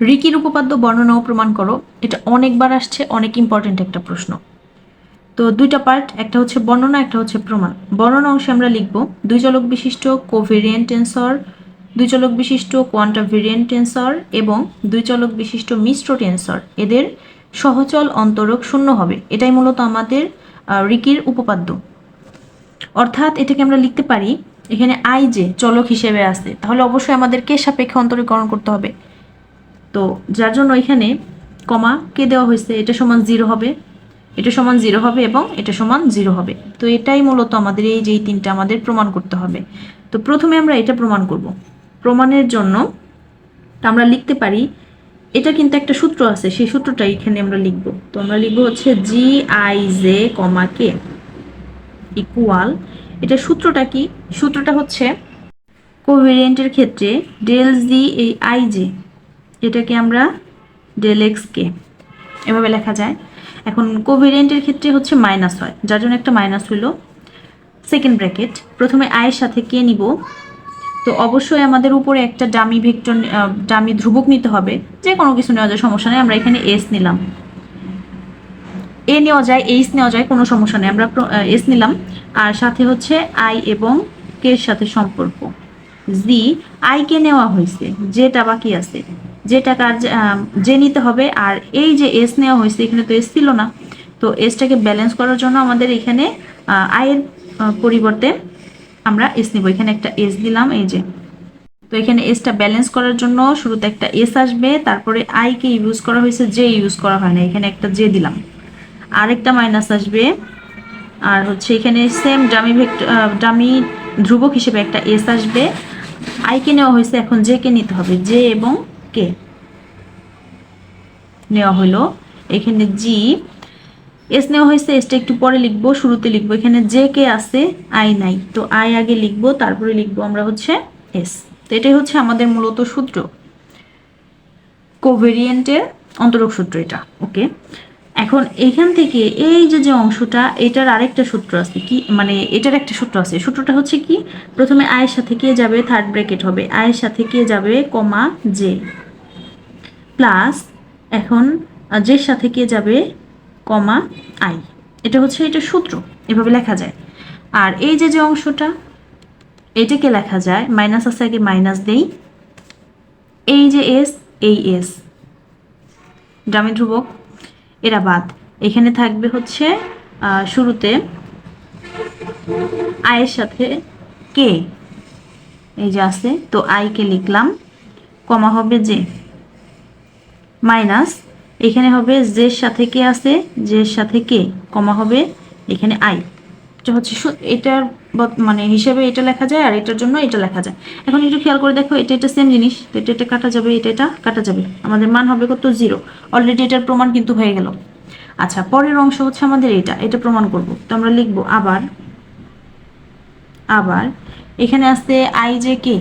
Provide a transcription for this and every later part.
রিকির উপপাদ্য বর্ণনা ও প্রমাণ করো। এটা অনেকবার আসছে, অনেক ইম্পর্টেন্ট একটা প্রশ্ন। তো দুইটা পার্ট একটা হচ্ছে বর্ণনা, একটা হচ্ছে প্রমাণ। বর্ণনা অংশে আমরা লিখব, দুই চলক বিশিষ্ট কোভেরিয়েন্ট টেন্সর দুই চলক বিশিষ্ট কোয়ান্টা ভেরিয়েন্ট টেন্সর এবং দুই চলক বিশিষ্ট মিশ্র টেন্সর এদের সহচল অন্তরক শূন্য হবে। এটাই মূলত আমাদের রিকির উপপাদ্য। অর্থাৎ এটাকে আমরা লিখতে পারি, এখানে আই যে চলক হিসেবে আছে, তাহলে অবশ্যই আমাদের কে সাপেক্ষে অন্তরীকরণ করতে হবে। তো যার জন্য এখানে কমা কে দেওয়া হয়েছে? এটা সমান জিরো হবে। এটা সমান জিরো হবে এবং এটা সমান জিরো হবে। তো এটাই মূলত আমাদের এই যে এই তিনটা আমাদের প্রমাণ করতে হবে। তো প্রথমে আমরা এটা প্রমাণ করব। প্রমাণের জন্য আমরা লিখতে পারি, এটা কিন্তু একটা সূত্র আছে, সেই সূত্রটা এখানে আমরা লিখব। তো আমরা লিখব হচ্ছে G I J comma K equal এটা সূত্রটা কি? সূত্রটা হচ্ছে কোভেরিয়েন্টের ক্ষেত্রে ডেল জি এই আই জে এটাকে আমরা ডেল এক্স কে এভাবে লেখা যায়। এখন কোভেরিয়েন্টের ক্ষেত্রে হচ্ছে মাইনাস হয়, যার জন্য একটা মাইনাস হলো সেকেন্ড ব্র্যাকেট প্রথমে আয়ের সাথে কে নিব, তো অবশ্যই আমাদের উপরে একটা ডামি ভেক্টর ডামি ধ্রুবক নিতে হবে। যে কোনো কিছু নেওয়া যায়, সমস্যা নেই, আমরা এখানে এস নিলাম। এ নেওয়া যায় এইচ নেওয়া যায়, কোনো সমস্যা নেই, আমরা এস নিলাম। আর সাথে হচ্ছে আই এবং কে সাথে সম্পর্ক। জি আই কে নেওয়া হয়েছে, যেটা বাকি আছে। যেটা কার যে নিতে হবে, আর এই যে এস নেওয়া হয়েছে, এখানে তো এস ছিল না। তো এসটাকে ব্যালেন্স করার জন্য আমাদের এখানে আয়ের পরিবর্তে আমরা এস নিব। এখানে একটা এস দিলাম, এই যে। তো এখানে এসটা ব্যালেন্স করার জন্য শুরুতে একটা এস আসবে, তারপরে আই কে ইউজ করা হয়েছে জে ইউজ করা হয় না। এখানে একটা জে দিলাম। আরেকটা মাইনাস আসবে, আর হচ্ছে এখানে সেম ডামি ভেক্টর ডামি ধ্রুবক হিসেবে একটা এস আসবে। আই কে নেওয়া হয়েছে এখন জে কে নিতে হবে। জে এবং কে নেওয়া হলো। এখানে জি এস নেওয়া হয়েছে এসটা একটু পরে লিখব, শুরুতে লিখব। এখানে জে কে আছে আই নাই। তো আই আগে লিখব, তারপরে লিখব আমরা হচ্ছে এস তো এটাই হচ্ছে আমাদের মূলত সূত্র। কোভেরিয়েন্টের অন্তরক সূত্র এটা। ওকে এখন এখান থেকে এই যে যে অংশটা, এটার আরেকটা সূত্র আছে। কি মানে এটার একটা সূত্র আছে। সূত্রটা হচ্ছে কি? প্রথমে আয়ের সাথে কে যাবে? থার্ড ব্র্যাকেট হবে। আয়ের সাথে কে যাবে? কমা জে প্লাস এখন জের সাথে কে যাবে? কমা আই এটা হচ্ছে এটা সূত্র। এভাবে লেখা যায়। আর এই যে যে অংশটা, এটাকে লেখা যায় মাইনাস আছে আগে মাইনাস দেই। এই যে এস এই এস ডামি ধ্রুবক। এরা বাদ। এখানে থাকবে হচ্ছে শুরুতে আয়ের সাথে কে? এই যে আছে, তো আই কে লিখলাম, কমা হবে যে মাইনাস, এখানে হবে যে সাথে কে আছে, জের সাথে কে, কমা হবে এখানে আই। হচ্ছে এটার মানে হিসেবে এটা লেখা যায় আর এটার জন্য এটা লেখা যায়। এখন একটু খেয়াল করে দেখো, এটা এটা সেম জিনিস, তো এটা এটা কাটা যাবে, এটা এটা কাটা যাবে। আমাদের মান হবে কত? জিরো অলরেডি এটার প্রমাণ কিন্তু হয়ে গেল। আচ্ছা পরের অংশ হচ্ছে আমাদের এটা। এটা প্রমাণ করব। তো আমরা লিখব আবার আবার, এখানে আছে I J K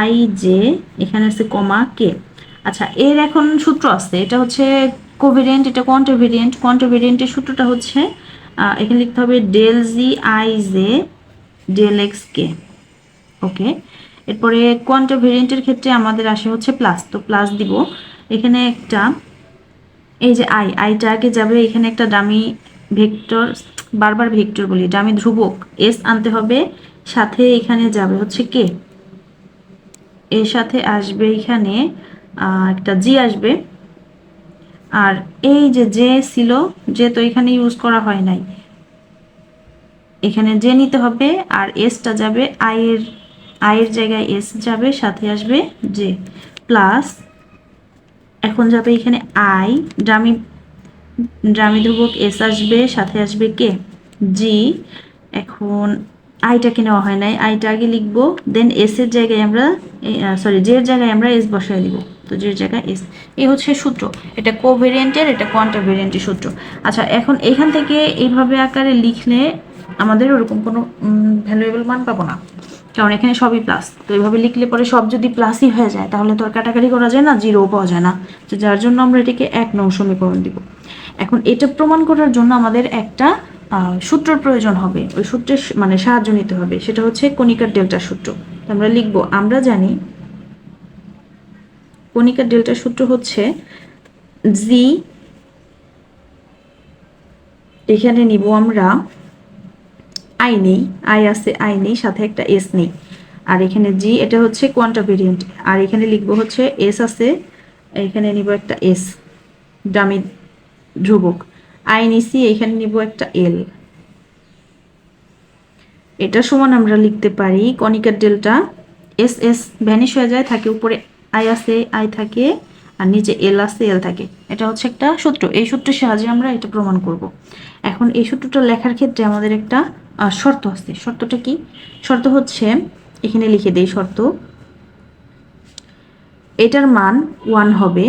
I J এখানে আছে কমা কে আচ্ছা এর এখন সূত্র আছে। এটা হচ্ছে কোভেরিয়েন্ট এটা কোয়ান্টাভেরিয়েন্ট কোয়ান্টাভেরিয়েন্টের সূত্রটা হচ্ছে এখানে লিখতে হবে del G I J del X K okay এরপরে কোয়ান্টাভেরিয়েন্টের ক্ষেত্রে আমাদের আসে হচ্ছে প্লাস তো প্লাস দিব। এখানে একটা, এই যে আই আইটা আগে যাবে, এখানে একটা ডামি ভেক্টর বারবার ভেক্টর বলি ডামি ধ্রুবক এস আনতে হবে, সাথে এখানে যাবে হচ্ছে কে এর সাথে আসবে এখানে একটা জি আসবে। আর এই যে যে ছিল, যে তো এখানে ইউজ করা হয় নাই। এখানে যে নিতে হবে আর এসটা যাবে আয়ের আয়ের জায়গায় এস যাবে, সাথে আসবে জে প্লাস এখন যাবে এখানে আই ড্রামি ড্রামি ধ্রুবক এস আসবে, সাথে আসবে কে জি এখন আইটাকে নেওয়া হয় নাই। আইটা আগে লিখব দেন এস এর জায়গায় আমরা সরি জের জায়গায় আমরা এস বসায় দিব। তো জের জায়গায় এস এই হচ্ছে সূত্র। এটা কোভেরিয়েন্টের এটা কোয়ান্টা ভেরিয়েন্টের সূত্র। আচ্ছা এখন এখান থেকে এইভাবে আকারে লিখলে আমাদের ওরকম কোনো ভ্যালুয়েবল মান পাবো না। কারণ এখানে সবই প্লাস তো এইভাবে লিখলে পরে সব যদি প্লাসই হয়ে যায়, তাহলে তো আর কাটাকাটি করা যায় না জিরো পাওয়া যায় না। তো যার জন্য আমরা এটাকে এক নৌ সমীকরণ দিব। এখন এটা প্রমাণ করার জন্য আমাদের একটা সূত্রের প্রয়োজন হবে। ওই সূত্রের মানে সাহায্য নিতে হবে। সেটা হচ্ছে কণিকার ডেল্টা সূত্র। আমরা লিখব, আমরা জানি কণিকার ডেল্টার সূত্র হচ্ছে জি এখানে নিব আমরা আই নেই আই আছে আই নেই, সাথে একটা এস নেই। আর এখানে জি এটা হচ্ছে কোয়ান্টা ভেরিয়েন্ট আর এখানে লিখব হচ্ছে এস আছে, এখানে নিব একটা এস ডামি ধ্রুবক। আই নিছি, এখানে নিব একটা এল এটা সমান আমরা লিখতে পারি, Kronecker delta s s vanish হয়ে যায়, থাকে উপরে আই আছে, আই থাকে, আর নিচে এল আছে, এল থাকে। এটা হচ্ছে একটা সূত্র। এই সূত্রের সাহায্যে আমরা এটা প্রমাণ করব। এখন এই সূত্রটা লেখার ক্ষেত্রে আমাদের একটা শর্ত আছে। শর্তটা কি? শর্ত হচ্ছে, এখানে লিখে দেই শর্ত, এটার মান ওয়ান হবে,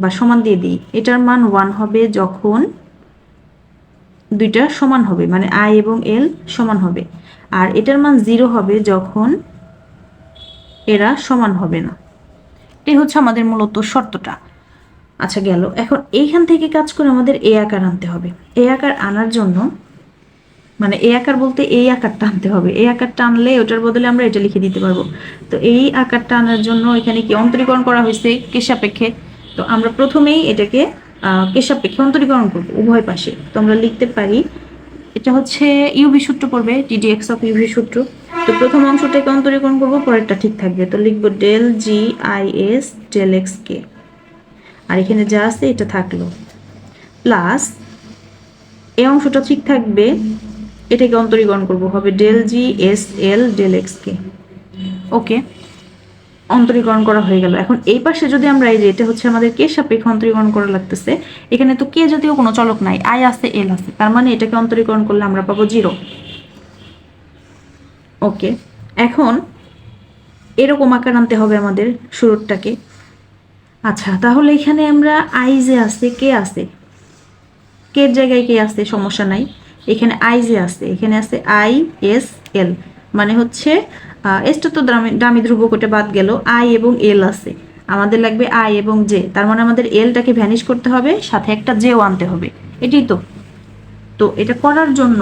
বা সমান দিয়ে দিই। এটার মান ওয়ান হবে যখন দুইটা সমান হবে মানে আই এবং এল সমান হবে। আর এটার মান জিরো হবে যখন এরা সমান হবে না। এটাই হচ্ছে আমাদের মূলত শর্তটা। আচ্ছা গেল। এখন এইখান থেকে কাজ করে আমাদের এ আকার আনতে হবে। এ আকার আনার জন্য মানে এ আকার বলতে এই আকারটা আনতে হবে। এই আকারটা আনলে ওটার বদলে আমরা এটা লিখে দিতে পারব। তো এই আকারটা আনার জন্য এখানে কি অন্তরীকরণ করা হয়েছে? কেশাপেক্ষে। তো আমরা প্রথমেই এটাকে আহ, কে অন্তরীকরণ করব উভয় পাশে। তো আমরা লিখতে পারি এটা হচ্ছে ইউভি সূত্র পড়বে ডিডিএক্স অফ ইউভি সূত্র। তো প্রথম অংশটাকে অন্তরীকরণ করব, পরেরটা ঠিক থাকবে। তো লিখব del g i s del x k আর এখানে যা আছে এটা থাকল। প্লাস এই অংশটা ঠিক থাকবে, এটাকে অন্তরীকরণ করব, হবে del g s l del x k okay, অন্তরীকরণ করা হয়ে গেল। এখন এই পাশে যদি আমরা এই যে, এটা হচ্ছে আমাদের কে সাপেক্ষে অন্তরীকরণ করা লাগতেছে, এখানে তো কে যদিও কোনো চলক নাই আই আছে এল আছে। তার মানে এটাকে অন্তরীকরণ করলে আমরা পাবো জিরো ওকে। এখন এরকম আকার আনতে হবে আমাদের শুরুরটাকে। আচ্ছা তাহলে এখানে আমরা আই যে আছে, কে আছে? কের জায়গায় কে আছে? সমস্যা নাই। এখানে আই যে আছে, এখানে আছে আই এস এল মানে হচ্ছে এসটা তো দামি ধ্রুবক, ওটা বাদ গেল। আই এবং এল আছে। আমাদের লাগবে আই এবং জে তার মানে আমাদের এলটাকে ভ্যানিশ করতে হবে, সাথে একটা জেও আনতে হবে। এটাই তো। তো এটা করার জন্য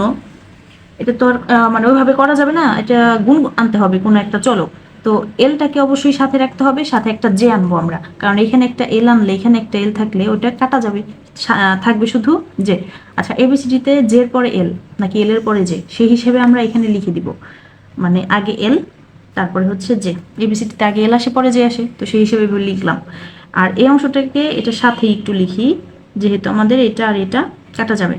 এটা তো আর মানে ওইভাবে করা যাবে না, এটা গুণ আনতে হবে কোনো একটা চলো। তো এলটাকে অবশ্যই সাথে রাখতে হবে, সাথে একটা জে আনব আমরা। কারণ এখানে একটা এল আনলে, এখানে একটা এল থাকলে ওটা কাটা যাবে থাকবে শুধু জে আচ্ছা এবিসিডিতে জের পরে এল নাকি এল এর পরে জে সেই হিসেবে আমরা এখানে লিখে দিব। মানে আগে এল তারপরে হচ্ছে জে এবিসিডিতে আগে এল আসে, পরে জে আসে, তো সেই হিসেবে লিখলাম। আর এই অংশটাকে এটার সাথে একটু লিখি, যেহেতু আমাদের এটা আর এটা কাটা যাবে।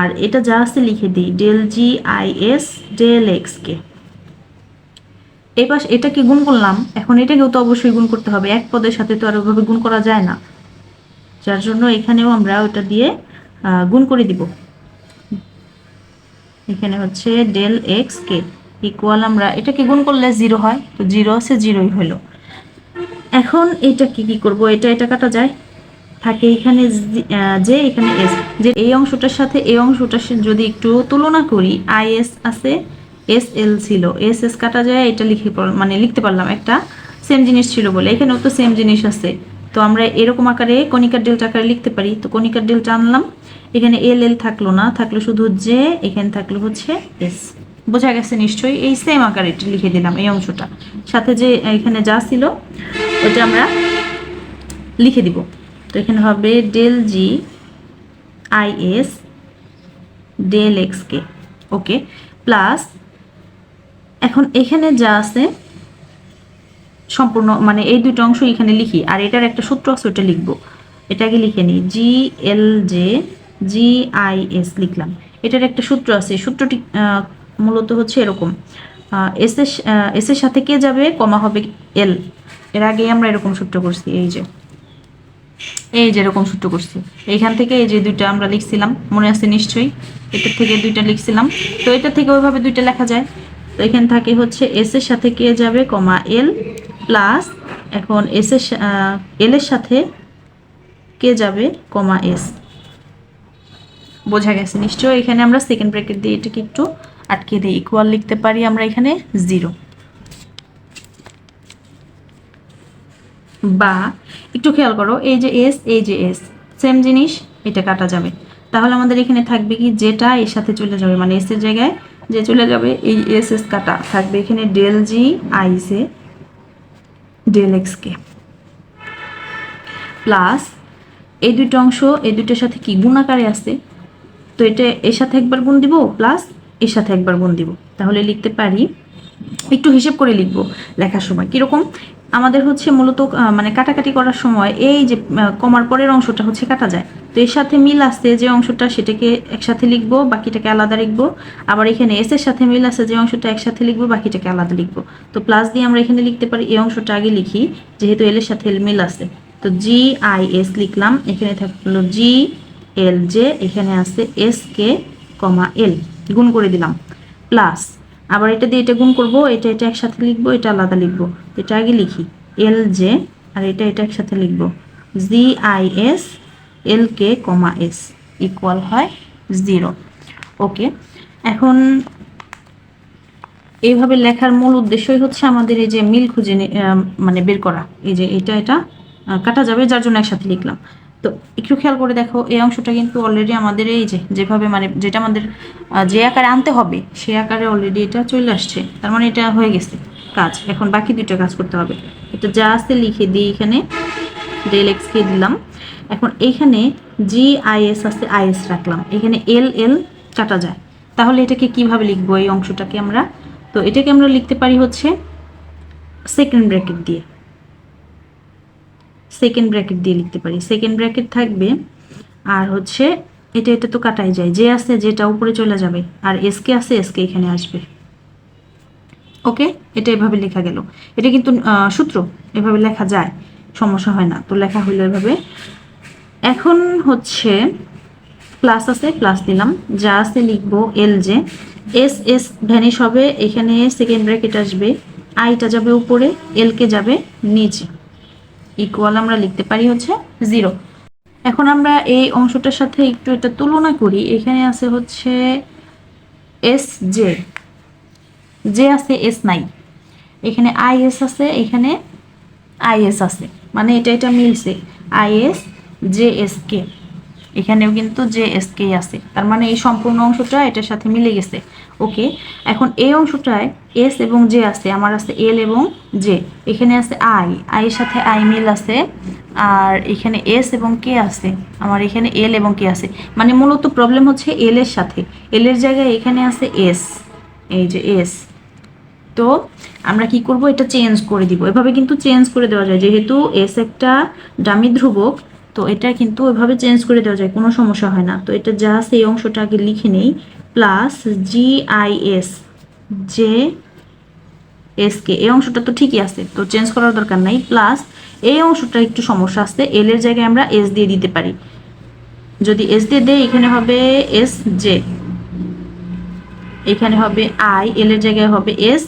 আর এটা যা আছে লিখে দিই del g i s del x k এই পাশ এটাকে গুণ করলাম। এখন এটাকেও তো অবশ্যই গুণ করতে হবে। এক পদের সাথে তো আর ওইভাবে গুণ করা যায় না। যার জন্য এখানেও আমরা ওটা দিয়ে গুণ করে দিব। এখানে হচ্ছে ডেল এক্স কে ইকুয়াল আমরা এটাকে গুণ করলে জিরো হয়। তো জিরো আছে জিরোই হলো। এখন এটা কি কি করব? এটা এটা কাটা যায়। থাকে এখানে যে এখানে এস যে এই অংশটার সাথে এই অংশটার যদি একটু তুলনা করি আই এস আছে এস এল ছিল এস এস কাটা যায়, এটা লিখে মানে লিখতে পারলাম একটা সেম জিনিস ছিল বলে, এখানেও তো সেম জিনিস আছে। তো আমরা এরকম আকারে কণিকার ডেল্টা আকারে লিখতে পারি। তো কণিকার ডেল্টা আনলাম, এখানে এল এল থাকল না, থাকল শুধু জে এখানে থাকল হচ্ছে এস বোঝা গেছে নিশ্চয়ই, এই সেম আকারে লিখে দিলাম, এই অংশটা। সাথে যে এখানে যা ছিল, ওটা আমরা লিখে দিব। তো এখানে হবে del g i s del x k okay plus এখন এখানে যা আছে, সম্পূর্ণ মানে এই দুটো অংশ এখানে লিখি, আর এটার একটা সূত্র আছে ওটা লিখব। এটাকে লিখে নিই g l j g i s লিখলাম। এটার একটা সূত্র আছে, সূত্রটি মূলত হচ্ছে এরকম। এস এস এর সাথে কে যাবে, কমা হবে এল এর আগে আমরা এরকম সূত্র করছি, এই যে। এই যে এরকম সূত্র করছি। এইখান থেকে এই যে দুইটা আমরা লিখছিলাম, মনে আছে নিশ্চয়ই? এটার থেকে দুইটা লিখছিলাম। তো এটা থেকে ওইভাবে দুইটা লেখা যায়। তো এখান থাকে হচ্ছে এস এর সাথে কে যাবে, কমা এল প্লাস এখন এস এর এল এর সাথে কে যাবে, কমা এস বোঝা গেছে, নিশ্চয়ই? এখানে আমরা সেকেন্ড ব্র্যাকেট দিয়ে এটাকে একটু আটকে দিই ইকুয়াল লিখতে পারি। আমরা এখানে জিরো বা একটু খেয়াল করো এই যে এস এই যে এস সেম জিনিস, এটা কাটা যাবে। তাহলে আমাদের এখানে থাকবে কি, যেটা এর সাথে চলে যাবে মানে এস এর জায়গায় যে চলে যাবে, এই এস এস কাটা। থাকবে এখানে del g i s del x k plus এই দুটো অংশ, এই দুটোর সাথে কি গুণ আকারে আছে? তো এটা এর সাথে একবার গুণ দিব প্লাস এর সাথে একবার গুণ দিব। তাহলে লিখতে পারি, একটু হিসেব করে লিখব, লেখার সময়। কীরকম? আমাদের হচ্ছে মূলত মানে কাটাকাটি করার সময় এই যে কমার পরের অংশটা হচ্ছে কাটা যায়। তো এর সাথে মিল আছে যে অংশটা সেটাকে একসাথে লিখব, বাকিটাকে আলাদা লিখব। আবার এখানে এস এর সাথে মিল আছে যে অংশটা একসাথে লিখব, বাকিটাকে আলাদা লিখব। তো প্লাস দিয়ে আমরা এখানে লিখতে পারি, এই অংশটা আগে লিখি, যেহেতু এল এর সাথে মিল আছে। তো জি আই এস লিখলাম, এখানে থাকল জি এল জে এখানে আছে এস কে কমা এল গুণ করে দিলাম। প্লাস আবার এটা দিয়ে এটা গুণ করব, এটা এটা একসাথে লিখব, এটা আলাদা লিখব। এটা আগে লিখি। এল জে আর এটা এটা একসাথে লিখব। G i s l k comma s equal হয় জিরো ওকে এখন এইভাবে লেখার মূল উদ্দেশ্যই হচ্ছে আমাদের এই যে মিল খুঁজে মানে বের করা। এই যে এটা এটা কাটা যাবে, যার জন্য একসাথে লিখলাম। তো একটু খেয়াল করে দেখো, এই অংশটা কিন্তু অলরেডি আমাদের এই যে, যেভাবে মানে যেটা আমাদের যে আকারে আনতে হবে সে আকারে অলরেডি এটা চলে আসছে। তার মানে এটা হয়ে গেছে কাজ। এখন বাকি দুইটা কাজ করতে হবে। এটা যা আছে লিখে দিই এখানে ডেল এক্স কে দিলাম। এখন এইখানে জি আইএস আছে আইএস রাখলাম। এখানে এল এল কাটা যায়। তাহলে এটাকে কীভাবে লিখব এই অংশটাকে আমরা? তো এটাকে আমরা লিখতে পারি হচ্ছে সেকেন্ড ব্র্যাকেট দিয়ে। সেকেন্ড ব্র্যাকেট দিয়ে লিখতে পারি। সেকেন্ড ব্র্যাকেট থাকবে, আর হচ্ছে এটা এটা তো কাটাই যায়। যে আছে, যেটা উপরে চলে যাবে, আর এসকে আছে এসকে এখানে আসবে। ওকে এটা এভাবে লেখা গেল। এটা কিন্তু সূত্র, এভাবে লেখা যায়। সমস্যা হয় না। তো লেখা হইল এভাবে। এখন হচ্ছে প্লাস আছে প্লাস দিলাম। যা আছে লিখব l j s s vanish হবে, এখানে সেকেন্ড ব্র্যাকেট আসবে। আইটা যাবে উপরে এল কে যাবে নিচে। ইকুয়াল আমরা লিখতে পারি হচ্ছে জিরো এখন আমরা এই অংশটার সাথে একটু এটা তুলনা করি। এখানে আছে হচ্ছে এস জে জে আছে এস নাই। এখানে আই এস আছে, এখানে আই এস আছে। মানে এটা এটা মিলছে। আইএস জে এস কে এখানেও কিন্তু জে এস কে আছে, তার মানে এই সম্পূর্ণ অংশটা এটার সাথে মিলে গেছে। ওকে এখন এই অংশটায় এস এবং জে আছে, আমার আছে এল এবং জে এখানে আছে আই আই এর সাথে আই মিল আছে, আর এখানে এস এবং কে আছে, আমার এখানে এল এবং কে আছে। মানে মূলত প্রবলেম হচ্ছে এল এর সাথে এল এর জায়গায় এখানে আছে এস এই যে এস তো আমরা কি করব? এটা চেঞ্জ করে দিব। এভাবে কিন্তু চেঞ্জ করে দেওয়া যায়, যেহেতু এস একটা ডামি ধ্রুবক তো এটা কিন্তু ওইভাবে চেঞ্জ করে দেওয়া যায় কোনো সমস্যা হয় না। তো এটা যা সেই অংশটা আগে লিখে নেই plus g i s j s k এই অংশটা তো ঠিকই আছে তো চেঞ্জ করার দরকার নাই। প্লাস এই অংশটা একটু সমস্যা আসছে এল এর জায়গায় আমরা এস দিয়ে দিতে পারি। যদি এস দিয়ে দেয় এখানে হবে এস জে এখানে হবে আই এল এর জায়গায় হবে এস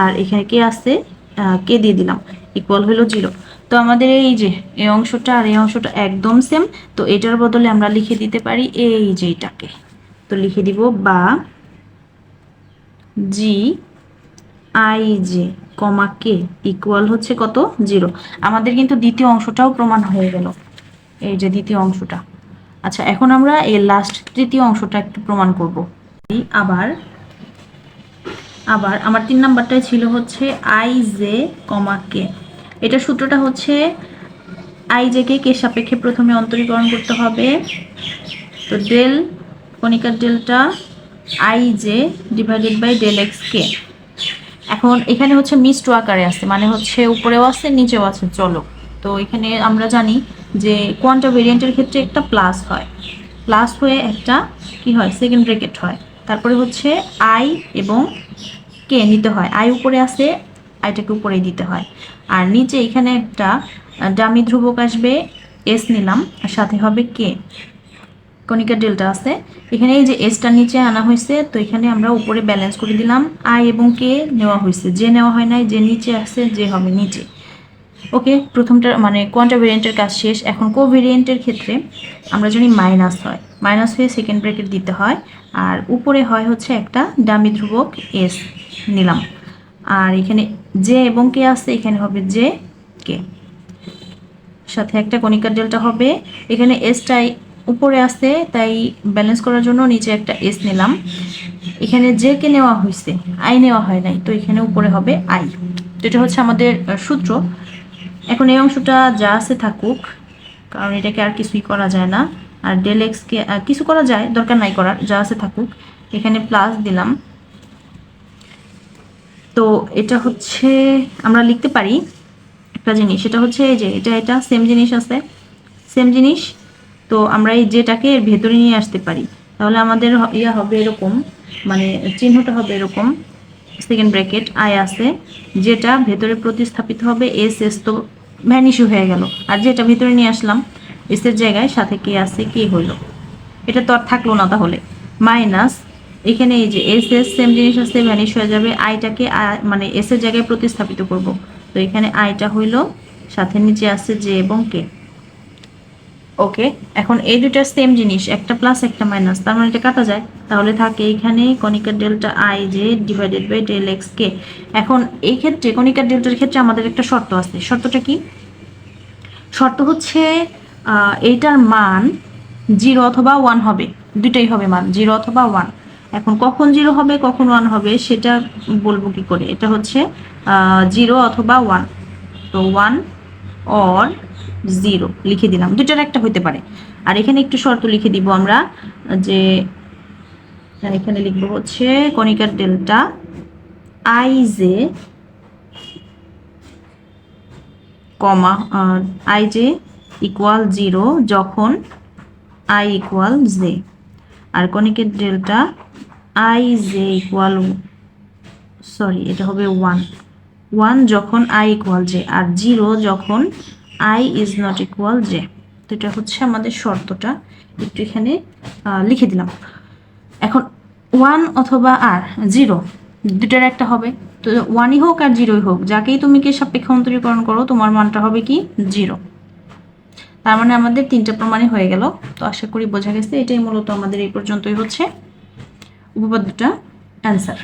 আর এখানে কে আহ, কে দিয়ে দিলাম ইকুয়াল হলো জিরো তো আমাদের এই যে এই অংশটা আর এই অংশটা একদম সেম তো এটার বদলে আমরা লিখে দিতে পারি এই যে এটাকে তো লিখে দিব বা g i j comma k equal হচ্ছে কত? জিরো আমাদের কিন্তু দ্বিতীয় অংশটাও প্রমাণ হয়ে গেল, এই যে দ্বিতীয় অংশটা। আচ্ছা এখন আমরা এই লাস্ট তৃতীয় অংশটা একটু প্রমাণ করব। আবার আবার, আমার তিন নাম্বারটাই ছিল হচ্ছে আই জে কমা কে এটা সূত্রটা হচ্ছে আই জে কে সাপেক্ষে প্রথমে অন্তরীকরণ করতে হবে। তো del Kronecker delta i j divided by del x k. এখন এখানে হচ্ছে মিষ্ট আকারে আছে মানে হচ্ছে উপরেও আছে নিচেও আছে চলো, তো এখানে আমরা জানি যে কোয়ান্টা ভেরিয়েন্টের ক্ষেত্রে একটা প্লাস হয়। প্লাস হয়ে একটা কি হয়? সেকেন্ড ব্রেকেট হয়। তারপরে হচ্ছে আই এবং কে নিতে হয়। আই উপরে আছে আইটাকে উপরেই দিতে হয়। আর নিচে এখানে একটা ডামি ধ্রুবক আসবে এস নিলাম, আর সাথে হবে কে কণিকা ডেল্টা আছে। এখানে এই যে এসটা নিচে আনা হয়েছে, তো এখানে আমরা উপরে ব্যালেন্স করে দিলাম। আই এবং কে নেওয়া হয়েছে। যে নেওয়া হয় নাই, যে নিচে আছে, যে হবে নিচে। ওকে প্রথমটা মানে কোয়ান্টা ভেরিয়েন্টের কাজ শেষ। এখন কো ভেরিয়েন্টের ক্ষেত্রে আমরা জানি মাইনাস হয়। মাইনাস হয়ে সেকেন্ড ব্রেকেট দিতে হয়। আর উপরে হয় হচ্ছে একটা ডামি ধ্রুবক এস নিলাম। আর এখানে জে এবং কে আছে, এখানে হবে জে কে। সাথে একটা কণিকার ডেল্টা হবে। এখানে এসটাই উপরে আছে, তাই ব্যালেন্স করার জন্য নিচে একটা এস নিলাম। এখানে জে কে নেওয়া হয়েছে আই নেওয়া হয় নাই, তো এখানে উপরে হবে আই তো এটা হচ্ছে আমাদের সূত্র। এখন এই অংশটা যা আছে থাকুক, কারণ এটাকে আর কিছুই করা যায় না। আর ডেল এক্সকে কিছু করা যায়, দরকার নাই করার, যা আছে থাকুক। এখানে প্লাস দিলাম। তো এটা হচ্ছে, আমরা লিখতে পারি একটা জিনিস। সেটা হচ্ছে এই যে, এটা এটা সেম জিনিস আছে। সেম জিনিস, তো আমরা এই যেটাকে এর ভেতরে নিয়ে আসতে পারি। তাহলে আমাদের ইয়া হবে এরকম মানে চিহ্নটা হবে এরকম সেকেন্ড ব্র্যাকেট আই আছে, যেটা ভেতরে প্রতিস্থাপিত হবে এস এস তো ভ্যানিশ হয়ে গেল। আর যেটা ভেতরে নিয়ে আসলাম এসের জায়গায় সাথে কে আছে কে হইল। এটা তো আর থাকল না তাহলে। মাইনাস এখানে এই যে এস এস সেম জিনিস আছে ভ্যানিশ হয়ে যাবে। আইটাকে মানে এস এর জায়গায় প্রতিস্থাপিত করব। তো এখানে আইটা হইল, সাথে নিচে আছে যে এবং কে ওকে, এখন এই দুটার সেম জিনিস, একটা প্লাস একটা মাইনাস তার মানে এটা কাটা যায়। তাহলে থাকে এখানে Kronecker delta i j divided by del x k এখন এই ক্ষেত্রে কনিকার ডেল্টার ক্ষেত্রে আমাদের একটা শর্ত আছে। শর্তটা কি? শর্ত হচ্ছে এইটার মান জিরো অথবা ওয়ান হবে। দুটাই হবে মান, জিরো অথবা ওয়ান এখন কখন জিরো হবে, কখন ওয়ান হবে, সেটা বলব কি করে? এটা হচ্ছে জিরো অথবা ওয়ান তো ওয়ান অর জিরো লিখে দিলাম। দুটার একটা হইতে পারে। আর এখানে একটু শর্ত লিখে দিব আমরা, যে এখানে লিখব হচ্ছে Kronecker delta i j comma i j equal zero যখন I equal J R Kronecker delta i j equal sorry এটা হবে ওয়ান ওয়ান যখন আই ইকুয়াল জে আর জিরো যখন i is not equal j তো এটা হচ্ছে আমাদের শর্তটা, একটু এখানে লিখে দিলাম। এখন ওয়ান অথবা আর জিরো দুটার একটা হবে। তো ওয়ানই হোক আর জিরোই হোক, যাকেই তুমি কি সাপেক্ষ অন্তরীকরণ করো, তোমার মানটা হবে কি? জিরো তার মানে আমাদের তিনটা প্রমাণই হয়ে গেল। তো আশা করি বোঝা গেছে, এটাই মূলত আমাদের এই পর্যন্তই হচ্ছে। উপপাদ্যটা অ্যান্সার